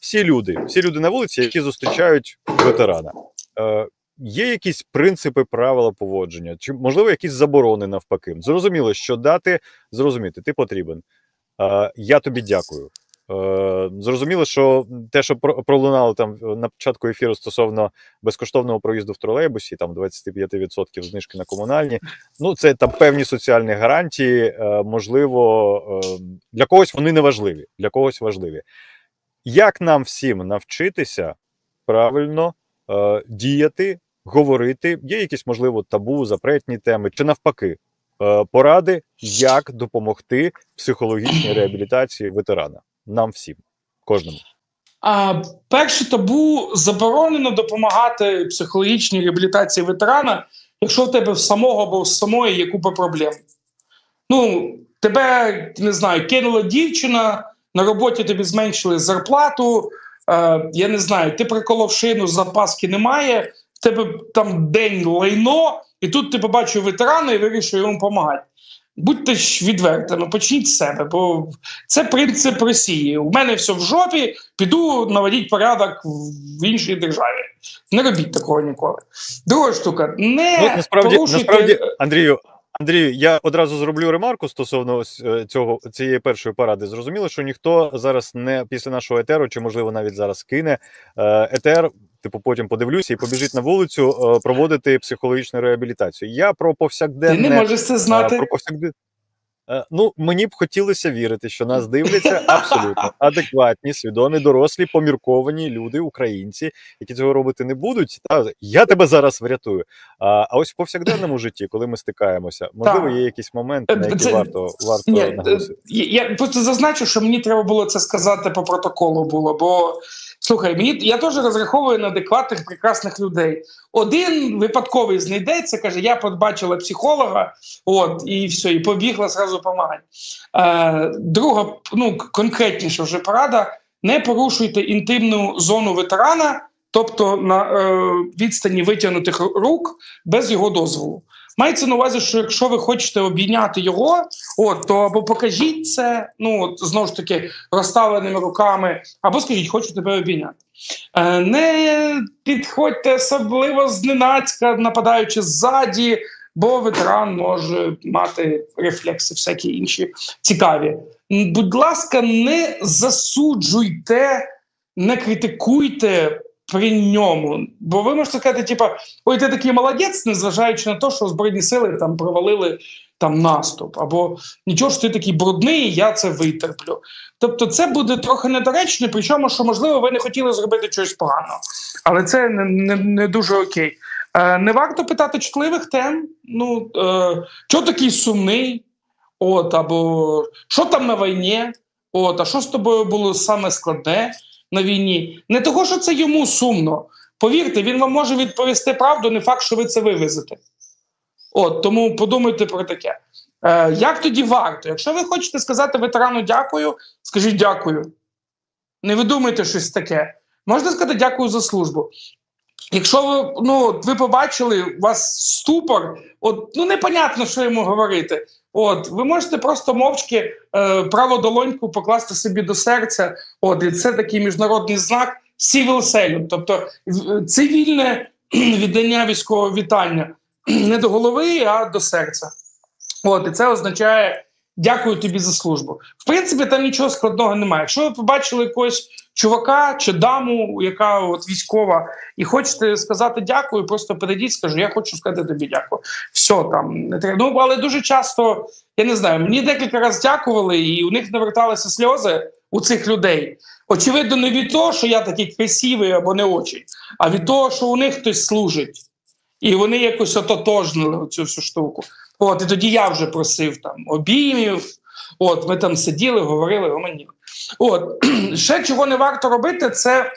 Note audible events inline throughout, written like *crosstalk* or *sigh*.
всі люди, всі люди на вулиці, які зустрічають ветерана. Е, Є якісь принципи правила поводження, чи можливо якісь заборони навпаки? Зрозуміло, що дати зрозуміти, ти потрібен. Е, я тобі дякую. Е, зрозуміло, що те, що про- пролунало там на початку ефіру стосовно безкоштовного проїзду в тролейбусі, там 25% знижки на комунальні. Ну, це там певні соціальні гарантії. Е, можливо, е, для когось вони не важливі, для когось важливі. Як нам всім навчитися правильно е, діяти, говорити? Є якісь, можливо, табу, запретні теми, чи навпаки, е, поради, як допомогти психологічній реабілітації ветерана? Нам всім, кожному. А, перше табу заборонено допомагати психологічній реабілітації ветерана, якщо в тебе в самого або в самої є купа проблем. Ну, тебе не знаю, кинула дівчина, на роботі тобі зменшили зарплату. Е, я не знаю, ти приколов шину, запаски немає, в тебе там день лайно, і тут ти побачив ветерана і вирішив йому допомагати. Будьте ж відвертими, почніть з себе, бо це принцип Росії. У мене все в жопі, піду наводіть порядок в іншій державі. Не робіть такого ніколи. Друга штука, не Ну, насправді, порушуйте- насправді, Андрію, Андрію, я одразу зроблю ремарку стосовно ось, е, цього цієї першої паради. Зрозуміло, що ніхто зараз не після нашого етеру, чи можливо навіть зараз кине е, етер. Типу, потім подивлюся і побіжить на вулицю е, проводити психологічну реабілітацію. Я про ти не можеш це знати. про повсякди... Е, Ну, мені б хотілося вірити, що нас *laughs* дивляться абсолютно адекватні, свідомі, дорослі, помірковані люди, українці, які цього робити не будуть. Та я тебе зараз врятую. А, а ось в повсякденному житті, коли ми стикаємося, можливо, є якісь моменти, на Е, які це- варто варто Ні, е, наголосити. я просто зазначу, що мені треба було це сказати по протоколу. Було, бо слухай, мені я теж розраховую на адекватних, прекрасних людей. Один випадковий знайдеться, каже: я побачила психолога, от і все, і побігла зразу допомагати. Е, друга, ну конкретніша вже порада: не порушуйте інтимну зону ветерана, тобто на е, відстані витягнутих рук без його дозволу. Мається на увазі, що якщо ви хочете обійняти його, от то або покажіть це, ну от знову ж таки розставленими руками, або скажіть, хочу тебе обійняти. Е, не підходьте особливо зненацька, нападаючи ззаді, бо ветеран може мати рефлекси, всякі інші цікаві. Будь ласка, не засуджуйте, не критикуйте при ньому. Бо ви можете сказати, типа, ой, ти такий молодець, незважаючи на те, що Збройні сили там провалили там наступ, або нічого ж ти такий брудний, я це витерплю. Тобто, це буде трохи недоречно, причому, що можливо, ви не хотіли зробити щось поганого, але це не, не, не дуже окей. Е, не варто питати чутливих тем. Ну е, чого такий сумний? От, або що там на війні? От, а що з тобою було саме складне на війні? Не того, що це йому сумно. Повірте, він вам може відповісти правду, не факт, що ви це вивезете. От тому подумайте про таке. Е, як тоді варто? Якщо ви хочете сказати ветерану дякую, скажіть дякую. Не видумайте щось таке. Можна сказати дякую за службу. Якщо ви ну ви побачили, у вас ступор, от ну непонятно, що йому говорити. От ви можете просто мовчки е, праву долоньку покласти собі до серця. От і це такий міжнародний знак civil salute, тобто цивільне *clears throat* віддання військового вітання *clears throat* не до голови, а до серця. От і це означає дякую тобі за службу. В принципі, там нічого складного немає. Якщо ви побачили якогось чувака чи даму, яка от військова, і хочете сказати дякую, просто підійдіть, скажу, я хочу сказати тобі дякую. Все там не треба. Ну але дуже часто я не знаю, мені декілька разів дякували, і у них наверталися сльози у цих людей. Очевидно, не від того, що я такий красивий або не очень, а від того, що у них хтось служить. І вони якось ототожнили цю всю штуку. От, і тоді я вже просив там обіймів. От, ми там сиділи, говорили, гомоніли. От, *clears throat* ще чого не варто робити, це,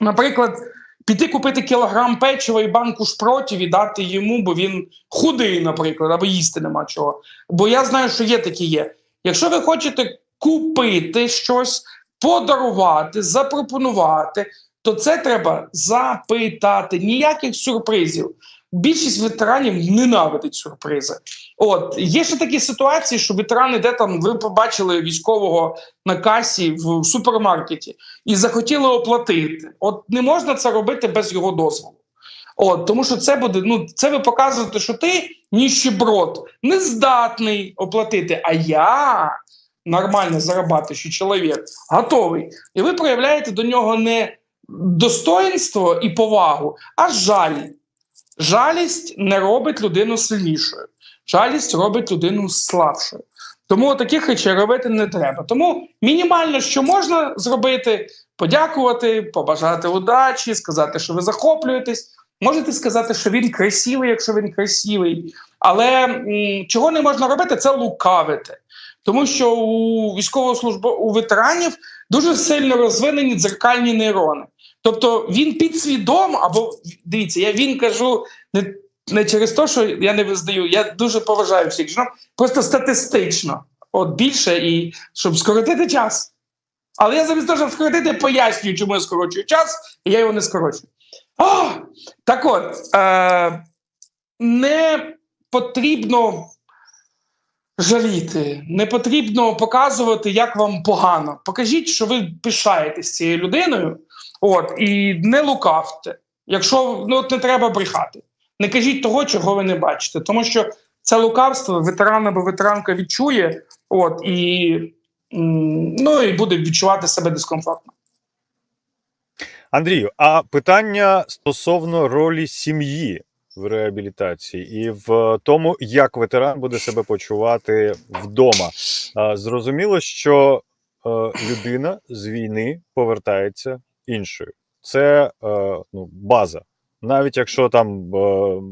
наприклад, піти купити кілограм печива і банку шпротів і дати йому, бо він худий, наприклад, або їсти нема чого. Бо я знаю, що є такі є. Якщо ви хочете купити щось, подарувати, запропонувати, то це треба запитати. Ніяких сюрпризів. Більшість ветеранів ненавидить сюрпризи. От є ще такі ситуації, що ветеран іде там, ви побачили військового на касі в супермаркеті і захотіли оплатити. От не можна це робити без його дозволу. От, тому що це буде, ну це ви показуєте, що ти ніщеброд, не здатний оплатити. А я нормально зарабатуючий чоловік, готовий. І ви проявляєте до нього не достоинство і повагу, а жаль. Жалість не робить людину сильнішою. Жалість робить людину слабшою. Тому таких речей робити не треба. Тому мінімально, що можна зробити, подякувати, побажати удачі, сказати, що ви захоплюєтесь. Можете сказати, що він красивий, якщо він красивий. Але м, чого не можна робити, це лукавити. Тому що у військовослужбо у ветеранів дуже сильно розвинені дзеркальні нейрони. Тобто він підсвідомо, або дивіться, я він кажу не, не через те, що я не визнаю. Я дуже поважаю всіх жінок, просто статистично. От більше і щоб скоротити час. Але я замість того, щоб скоротити, пояснюю, чому я скорочую час, і я його не скорочую. О! Так от, е, не потрібно жаліти, не потрібно показувати, як вам погано. Покажіть, що ви пишаєтесь цією людиною, от, і не лукавте. Якщо ну, от не треба брехати. Не кажіть того, чого ви не бачите. Тому що це лукавство ветеран або ветеранка відчує, от, і, ну, і буде відчувати себе дискомфортно. Андрію, а питання стосовно ролі сім'ї в реабілітації і в тому, як ветеран буде себе почувати вдома. Зрозуміло, що е, людина з війни повертається іншою. Це е, ну, база. Навіть якщо там е,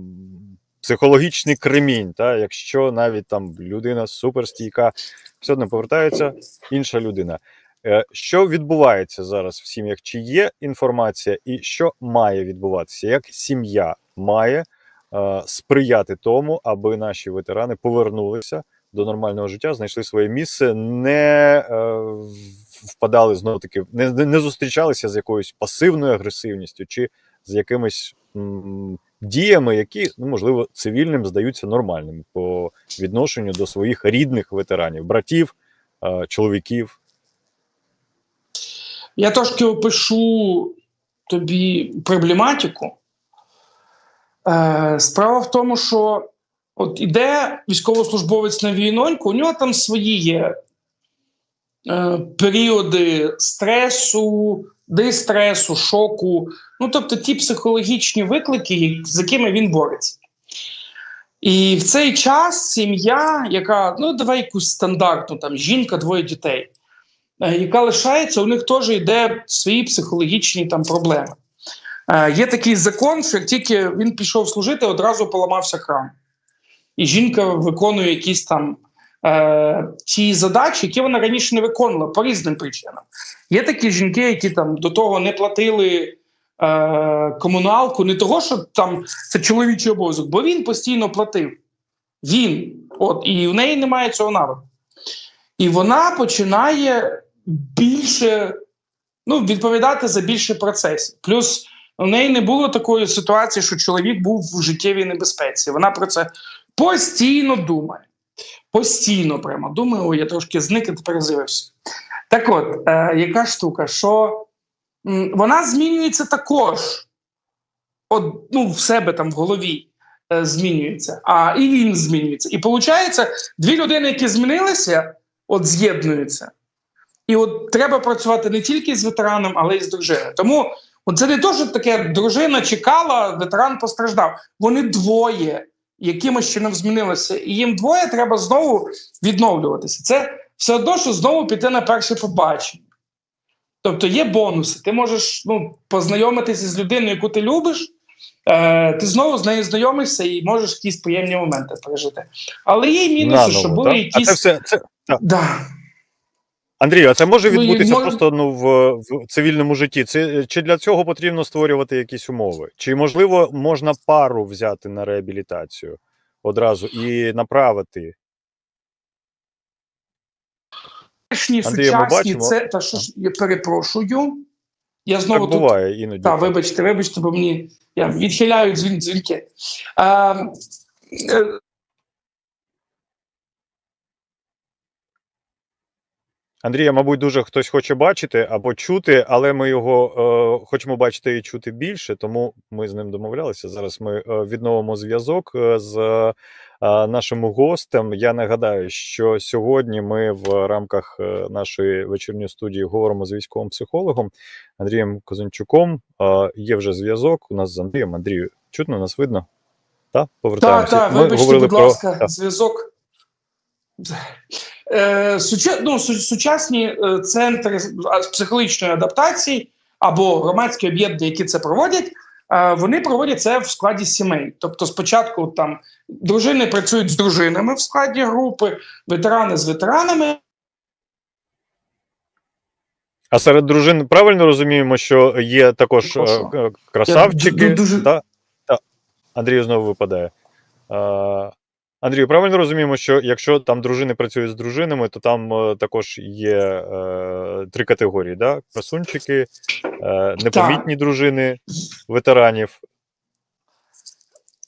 психологічний кремінь, та, якщо навіть там людина суперстійка, все одно повертається інша людина. Е, Що відбувається зараз в сім'ях? Чи є інформація, і що має відбуватися? Як сім'я має е, сприяти тому, аби наші ветерани повернулися до нормального життя, знайшли своє місце, не е, впадали знову таки, не, не зустрічалися з якоюсь пасивною агресивністю чи з якимись м, діями, які ну, можливо цивільним здаються нормальними по відношенню до своїх рідних ветеранів, братів, е, чоловіків. Я трошки опишу тобі проблематику. Е, справа в тому, що от іде військовослужбовець на війноньку, у нього там свої є періоди стресу, дистресу, шоку. Ну, тобто ті психологічні виклики, з якими він бореться. І в цей час сім'я, яка, ну, давай якусь стандартну, там жінка, двоє дітей е, яка лишається, у них теж йде свої психологічні там проблеми. Е, є такий закон, що як тільки він пішов служити, одразу поламався кран. І жінка виконує якісь там е, ті задачі, які вона раніше не виконувала по різним причинам. Є такі жінки, які там до того не платили е, комуналку, не того, що там це чоловічий обов'язок, бо він постійно платив. Він. От, і в неї немає цього навику. І вона починає більше ну, відповідати за більше процесів. Плюс у неї не було такої ситуації, що чоловік був в життєвій небезпеці. Вона про це постійно думає. Постійно прямо думає, ой, я трошки зник і тепер з'явився. Так от, е, яка штука, що м, вона змінюється також. От, ну, в себе там в голові е, змінюється, а і він змінюється. І виходить, дві людини, які змінилися, от з'єднуються. І от треба працювати не тільки з ветераном, але й з дружиною. Тому от це не то, що таке дружина чекала, ветеран постраждав. Вони двоє якимось чином змінилися. І їм двоє треба знову відновлюватися. Це все одно, що знову піти на перше побачення. Тобто є бонуси. Ти можеш ну, познайомитися з людиною, яку ти любиш. Е, ти знову з нею знайомишся і можеш якісь приємні моменти пережити. Але є мінуси, Наново, що були так? якісь. А це все це Да. Андрію, а це може Ну, відбутися може- просто ну в, в цивільному житті. Це чи для цього потрібно створювати якісь умови? Чи можливо можна пару взяти на реабілітацію одразу і направити? Теперішні Андрія, ми бачимо. це та що ж я перепрошую. Я знову Так тут. іноді. Так, вибачте, вибачте, бо мені я відхиляю дзвін, дзвінки. А, Андрія, мабуть, дуже хтось хоче бачити або чути, але ми його е, хочемо бачити і чути більше, тому ми з ним домовлялися. Зараз ми е, відновимо зв'язок е, з е, нашим гостем. Я нагадаю, що сьогодні ми в рамках е, нашої вечірньої студії говоримо з військовим психологом Андрієм Козанчуком. Е, є вже зв'язок у нас з Андрієм. Андрію, чутно нас видно? Так, Так, повертаємося. так, Ми вибачте, говорили будь ласка, Так. зв'язок. Е, ну, сучасні е, центри психологічної адаптації або громадські об'єднання, які це проводять, е, вони проводять це в складі сімей. Тобто, спочатку там дружини працюють з дружинами в складі групи, ветерани з ветеранами. А серед дружин правильно розуміємо, що є також Прошу. красавчики. Я дуже- Та, та. Андрію знову випадає. Е, Андрію, правильно розуміємо, що якщо там дружини працюють з дружинами, то там е, також є е, три категорії: да? красунчики, е, непомітні дружини ветеранів.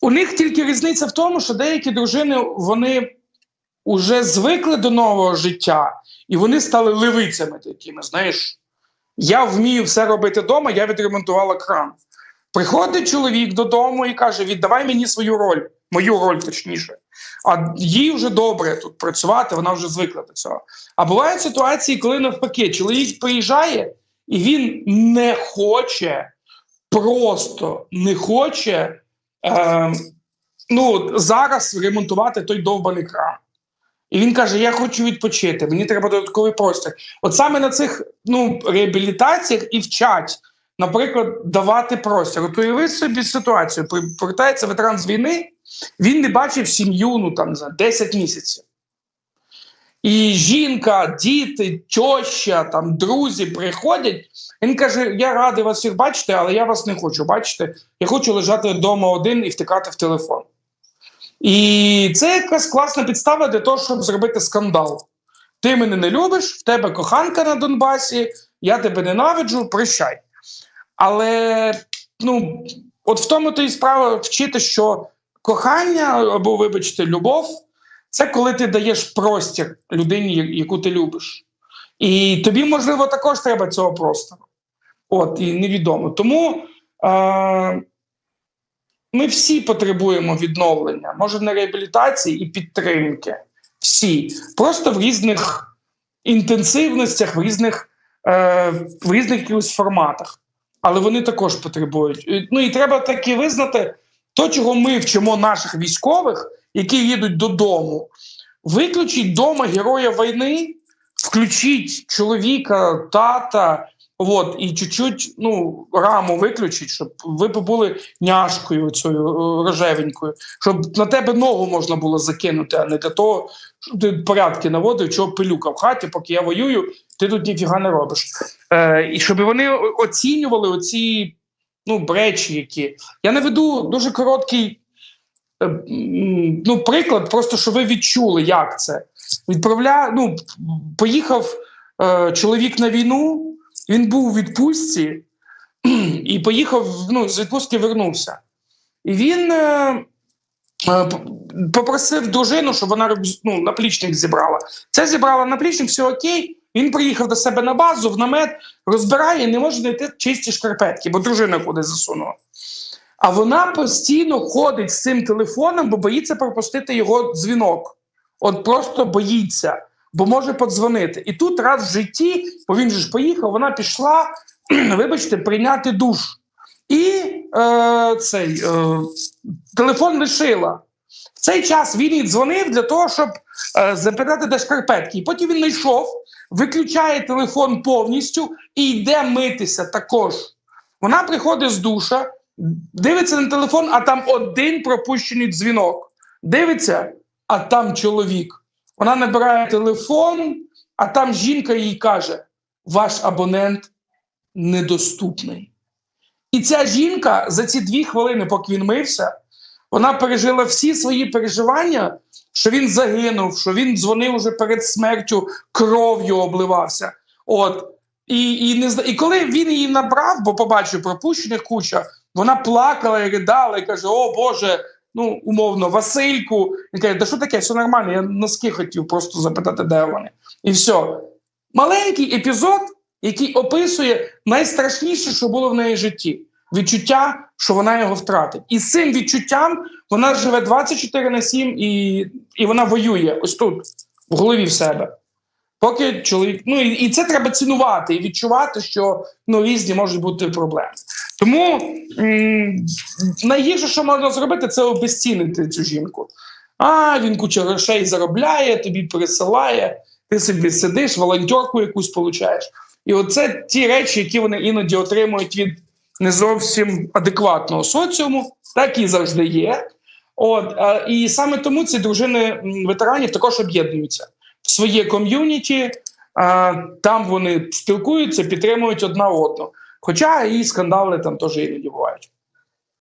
У них тільки різниця в тому, що деякі дружини вони вже звикли до нового життя, і вони стали левицями такими. Знаєш, я вмію все робити вдома, я відремонтувала кран. Приходить чоловік додому і каже: віддавай мені свою роль, мою роль точніше. А їй вже добре тут працювати, вона вже звикла до цього. А бувають ситуації, коли навпаки, чоловік приїжджає і він не хоче, просто не хоче е, ну, зараз ремонтувати той довбаний кран. І він каже: Я хочу відпочити, мені треба додатковий простір. От саме на цих ну, реабілітаціях і вчать, наприклад, давати простір. От уяви собі ситуацію: повертається ветеран з війни, він не бачив сім'ю ну, там, за 10 місяців. І жінка, діти, тьоща, там, друзі приходять. Він каже: Я радий вас всіх бачити, але я вас не хочу бачити. Я хочу лежати вдома один і втикати в телефон. І це якась класна підстава для того, щоб зробити скандал. Ти мене не любиш, в тебе коханка на Донбасі, я тебе ненавиджу, прощай. Але ну, от в тому то і справа вчити, що кохання або, вибачте, любов це коли ти даєш простір людині, яку ти любиш. І тобі, можливо, також треба цього простору. От, і невідомо. Тому е- ми всі потребуємо відновлення, може не реабілітації і підтримки. Всі. Просто в різних інтенсивностях, в різних, е, в різних форматах. Але вони також потребують. Ну і треба таки визнати, то, чого ми вчимо наших військових, які їдуть додому. Виключіть вдома героя війни, включіть чоловіка, тата, от, і чуть-чуть ну, раму виключіть, щоб ви побули няшкою цією рожевенькою, щоб на тебе ногу можна було закинути, а не для того, щоб ти порядки наводив, чого пилюка в хаті, поки я воюю, ти тут ніфіга не робиш. Е, і щоб вони оцінювали оці ну, речі, які. Я наведу дуже короткий е, ну, приклад, просто щоб ви відчули, як це. Відправля... ну, поїхав е, чоловік на війну, він був у відпустці і поїхав, ну, з відпустки вернувся. І він е, е, попросив дружину, щоб вона ну, наплічник зібрала. Це зібрала наплічник, все окей. Він приїхав до себе на базу, в намет, розбирає, не може знайти чисті шкарпетки, бо дружина куди засунула. А вона постійно ходить з цим телефоном, бо боїться пропустити його дзвінок. От просто боїться, бо може подзвонити. І тут раз в житті, бо він же ж поїхав, вона пішла, *clears throat* вибачте, прийняти душ. І е, цей е, телефон лишила. В цей час він їй дзвонив для того, щоб е, запитати, де шкарпетки. І потім він знайшов, виключає телефон повністю і йде митися також. Вона приходить з душа, дивиться на телефон, а там один пропущений дзвінок. Дивиться, а там чоловік. Вона набирає телефон, а там жінка їй каже: ваш абонент недоступний. І ця жінка за ці дві хвилини, поки він мився, вона пережила всі свої переживання, що він загинув, що він дзвонив уже перед смертю, кров'ю обливався. От. І, і, не, і коли він її набрав, бо побачив пропущених куча, вона плакала і ридала, і каже: О Боже, ну умовно, Васильку. І каже, да що таке, все нормально, я носки хотів просто запитати, де вони. І все. Маленький епізод, який описує найстрашніше, що було в неї житті. Відчуття, що вона його втратить. І з цим відчуттям вона живе 24 на 7 і, і вона воює ось тут, в голові в себе. Поки чоловік. Ну і, і це треба цінувати і відчувати, що ну, різні можуть бути проблеми. Тому м- найгірше, що можна зробити, це обезцінити цю жінку. А він куча грошей заробляє, тобі пересилає, ти собі сидиш, волонтерку якусь получаєш. І оце ті речі, які вони іноді отримують від не зовсім адекватного соціуму, так і завжди є. От е, і саме тому ці дружини ветеранів також об'єднуються в своє ком'юніті. е, Там вони спілкуються, підтримують одна одну. Хоча і скандали там теж іноді